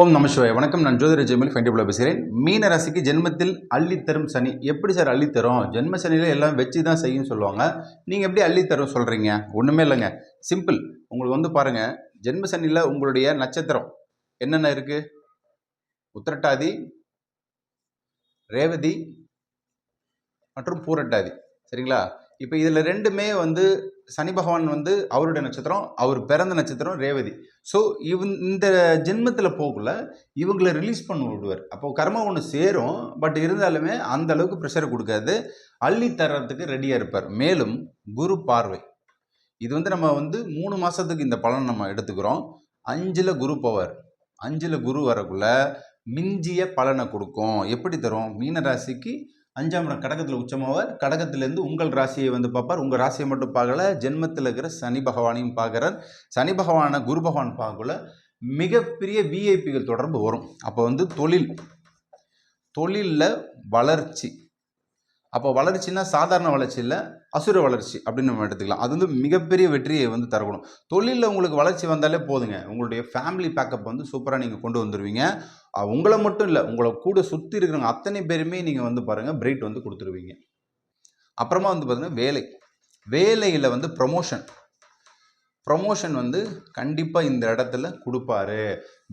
ஓம் நம வணக்கம் நான் ஜோதிர ஜெயமல் ஃபைண்டிபிள் பேசுகிறேன். மீன ராசிக்கு ஜென்மத்தில் அள்ளித்தரும் சனி. எப்படி சார் அள்ளித்தரும் ஜென்ம சனியில் எல்லாம் வச்சு தான் செய்யும் சொல்லுவாங்க. நீங்கள் எப்படி அள்ளித்தரும் சொல்கிறீங்க ஒன்றுமே இல்லைங்க. சிம்பிள் உங்களுக்கு வந்து பாருங்கள் ஜென்ம சனியில் உங்களுடைய நட்சத்திரம். என்னென்ன இருக்குது உத்திரட்டாதி ரேவதி மற்றும் பூரட்டாதி. சரிங்களா? இப்போ இதில் ரெண்டுமே வந்து சனி பகவான் வந்து அவருடைய நட்சத்திரம் அவர் பிறந்த நட்சத்திரம் ரேவதி. ஸோ இவன் இந்த ஜென்மத்தில் போகல இவங்களை ரிலீஸ் பண்ணி விடுவார். அப்போ கர்மா ஒன்று சேரும் பட் இருந்தாலுமே அந்த அளவுக்கு ப்ரெஷர் கொடுக்காது. அள்ளி தர்றதுக்கு ரெடியாக இருப்பார். மேலும் குரு பார்வை. இது வந்து நம்ம வந்து மூணு மாதத்துக்கு இந்த பலன் நம்ம எடுத்துக்கிறோம். அஞ்சில் குரு பவர். அஞ்சில் குரு வரக்குள்ள மிஞ்சிய பலனை கொடுக்கும். எப்படி தரும்? மீனராசிக்கு அஞ்சாம் இடம் கடகத்தில் உச்சமாவார். கடகத்திலேருந்து உங்கள் ராசியை வந்து பார்ப்பார். உங்கள் ராசியை மட்டும் பார்க்கல ஜென்மத்தில் இருக்கிற சனி பகவானையும் பார்க்குறார். சனி பகவானை குரு பகவான் பார்க்கல மிகப்பெரிய விஐபிகள் தொடர்பு வரும். அப்போ வந்து தொழில் தொழிலில் வளர்ச்சி. அப்போ வளர்ச்சின்னா சாதாரண வளர்ச்சி இல்லை அசுர வளர்ச்சி அப்படின்னு நம்ம எடுத்துக்கலாம். அது வந்து மிகப்பெரிய வெற்றியை வந்து தரக்கணும் தொழிலில் உங்களுக்கு வளர்ச்சி வந்தாலே போதுங்க. உங்களுடைய ஃபேமிலி பேக்கப் வந்து சூப்பராக நீங்கள் கொண்டு வந்துடுவீங்க உங்களை மட்டும் இல்லை உங்களை கூட சுற்றி இருக்கிறவங்க அத்தனை பேருமே நீங்கள் வந்து பாருங்கள் பிரைட் வந்து கொடுத்துருவீங்க. அப்புறமா வந்து பார்த்திங்கன்னா வேலை. வேலையில் வந்து ப்ரொமோஷன் ப்ரொமோஷன் வந்து கண்டிப்பாக இந்த இடத்துல கொடுப்பாரு.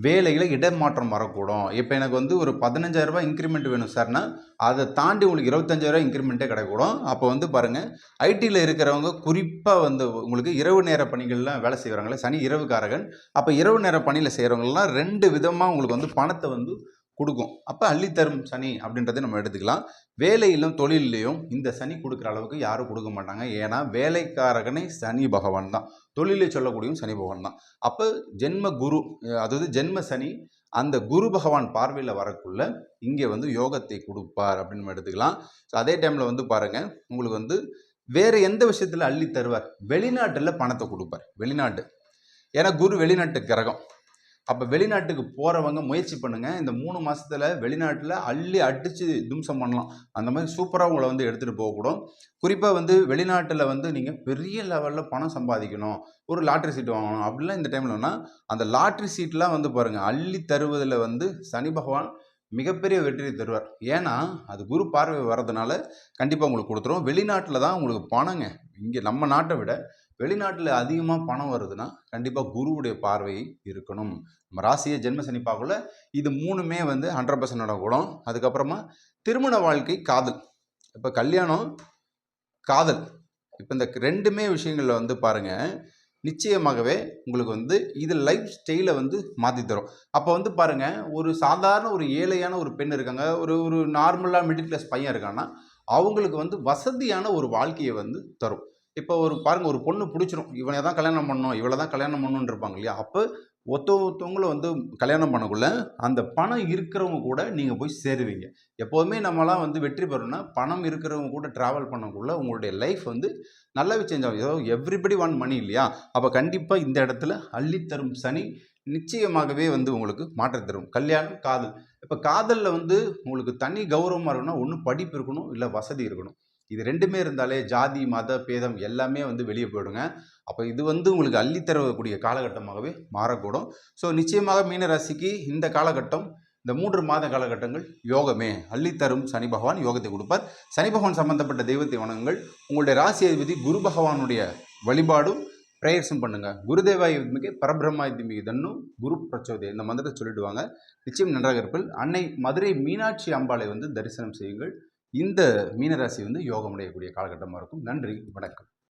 வேலையில் இடமாற்றம் வரக்கூடும். இப்போ எனக்கு வந்து ஒரு பதினஞ்சாயிரரூபா இன்க்ரிமெண்ட் வேணும் சார்னா அதை தாண்டி உங்களுக்கு இருபத்தஞ்சாயிரரூபா இன்க்ரிமெண்ட்டே கிடைக்கூடும் அப்போ வந்து பாருங்கள் ஐடியில் இருக்கிறவங்க குறிப்பாக வந்து உங்களுக்கு இரவு நேர பணிகள்லாம் வேலை செய்கிறாங்களே சனி இரவுக்காரகன். அப்போ இரவு நேர பணியில் செய்கிறவங்களாம் ரெண்டு விதமாக உங்களுக்கு வந்து பணத்தை வந்து கொடுக்கும். அப்போ அள்ளித்தரும் சனி அப்படின்றத நம்ம எடுத்துக்கலாம். வேலையிலும் தொழிலையும் இந்த சனி கொடுக்குற அளவுக்கு யாரும் கொடுக்க மாட்டாங்க. ஏன்னா வேலைக்காரகனை சனி பகவான் தான். தொழிலை சொல்லக்கூடியவும் சனி பகவான் தான். அப்போ ஜென்ம குரு அதாவது ஜென்ம சனி அந்த குரு பகவான் பார்வையில் வரக்குள்ள இங்கே வந்து யோகத்தை கொடுப்பார் அப்படின்னு நம்ம எடுத்துக்கலாம். ஸோ அதே டைமில் வந்து பாருங்கள் உங்களுக்கு வந்து வேறு எந்த விஷயத்தில் அள்ளி தருவார்? வெளிநாட்டில் பணத்தை கொடுப்பார். வெளிநாட்டு. ஏன்னா குரு வெளிநாட்டு கிரகம். அப்போ வெளிநாட்டுக்கு போகிறவங்க முயற்சி பண்ணுங்கள் இந்த மூணு மாதத்தில் வெளிநாட்டில் அள்ளி அடித்து தும்சம் பண்ணலாம். அந்த மாதிரி சூப்பராக உங்களை வந்து எடுத்துகிட்டு போகக்கூடும் குறிப்பாக வந்து வெளிநாட்டில் வந்து நீங்கள் பெரிய லெவலில் பணம் சம்பாதிக்கணும். ஒரு லாட்ரி சீட் வாங்கணும். அப்படிலாம் இந்த டைம்லனா அந்த லாட்ரி சீட்லாம் வந்து பாருங்கள் அள்ளி தருவதில் வந்து சனி பகவான் மிகப்பெரிய வெற்றியை தருவார். ஏன்னா அது குரு பார்வை வர்றதுனால கண்டிப்பாக உங்களுக்கு கொடுத்துரும். வெளிநாட்டில் தான் உங்களுக்கு பணங்க. இங்கே நம்ம நாட்டை விட வெளிநாட்டில் அதிகமாக பணம் வருதுன்னா கண்டிப்பாக குருவுடைய பார்வை இருக்கணும். நம்ம ராசியை ஜென்ம சனி பார்க்கல இது மூணுமே வந்து ஹண்ட்ரட் பர்சன்ட் நடக்கூடும் அதுக்கப்புறமா திருமண வாழ்க்கை காதல். இப்போ கல்யாணம் காதல். இப்போ இந்த ரெண்டுமே விஷயங்களில் வந்து பாருங்கள் நிச்சயமாகவே உங்களுக்கு வந்து இது லைஃப் ஸ்டைலை வந்து மாற்றி தரும். அப்போ வந்து பாருங்கள் ஒரு சாதாரண ஒரு ஏழையான ஒரு பெண் இருக்காங்க ஒரு ஒரு நார்மலாக மிடில் கிளாஸ் பையன் இருக்காங்கன்னா அவங்களுக்கு வந்து வசதியான ஒரு வாழ்க்கையை வந்து தரும். இப்போ ஒரு பாருங்கள் ஒரு பொண்ணு பிடிச்சிரும். இவனை தான் கல்யாணம் பண்ணணும் இவளை தான் கல்யாணம் பண்ணணுன்னு இருப்பாங்க இல்லையா? அப்போ ஒத்த ஒருத்தவங்களும் வந்து கல்யாணம் பண்ணக்குள்ள அந்த பணம் இருக்கிறவங்க கூட நீங்கள் போய் சேருவீங்க. எப்போதுமே நம்மளாம் வந்து வெற்றி பெறணும்னா பணம் இருக்கிறவங்க கூட ட்ராவல் பண்ணக்குள்ள உங்களுடைய லைஃப் வந்து நல்லாவே சேஞ்ச் ஆகும். ஏதோ எவ்ரிபடி ஒன் மணி இல்லையா? அப்போ கண்டிப்பாக இந்த இடத்துல அள்ளித்தரும் சனி நிச்சயமாகவே வந்து உங்களுக்கு மாற்றம் தரும். கல்யாணம் காதல். இப்போ காதலில் வந்து உங்களுக்கு தனி கௌரவமாக இருக்கணும்னா ஒன்று படிப்பு இருக்கணும் இல்லை வசதி இருக்கணும். இது ரெண்டுமே இருந்தாலே ஜாதி மத பேதம் எல்லாமே வந்து வெளியே போயிடுங்க. அப்போ இது வந்து உங்களுக்கு அள்ளித்தரக்கூடிய காலகட்டமாகவே மாறக்கூடும். ஸோ நிச்சயமாக மீனராசிக்கு இந்த காலகட்டம் இந்த மூன்று மாத காலகட்டங்கள் யோகமே. அள்ளித்தரும் சனி பகவான் யோகத்தை கொடுப்பார். சனி பகவான் சம்பந்தப்பட்ட தெய்வத்தை வணங்குங்கள். உங்களுடைய ராசி அதிபதி குரு பகவானுடைய வழிபாடும் ப்ரேயர்ஸும் பண்ணுங்கள் குருதேவாய் மிக பரபிரம்மா தன்னும் குரு பிரச்சோதய இந்த மந்திரத்தை சொல்லிடுவாங்க. நிச்சயம் நன்றாக இருப்பில். அன்னை மதுரை மீனாட்சி அம்பாளை வந்து தரிசனம் செய்யுங்கள். இந்த மீனராசி வந்து யோகம் அடையக்கூடிய காலகட்டமாக இருக்கும். நன்றி வணக்கம்.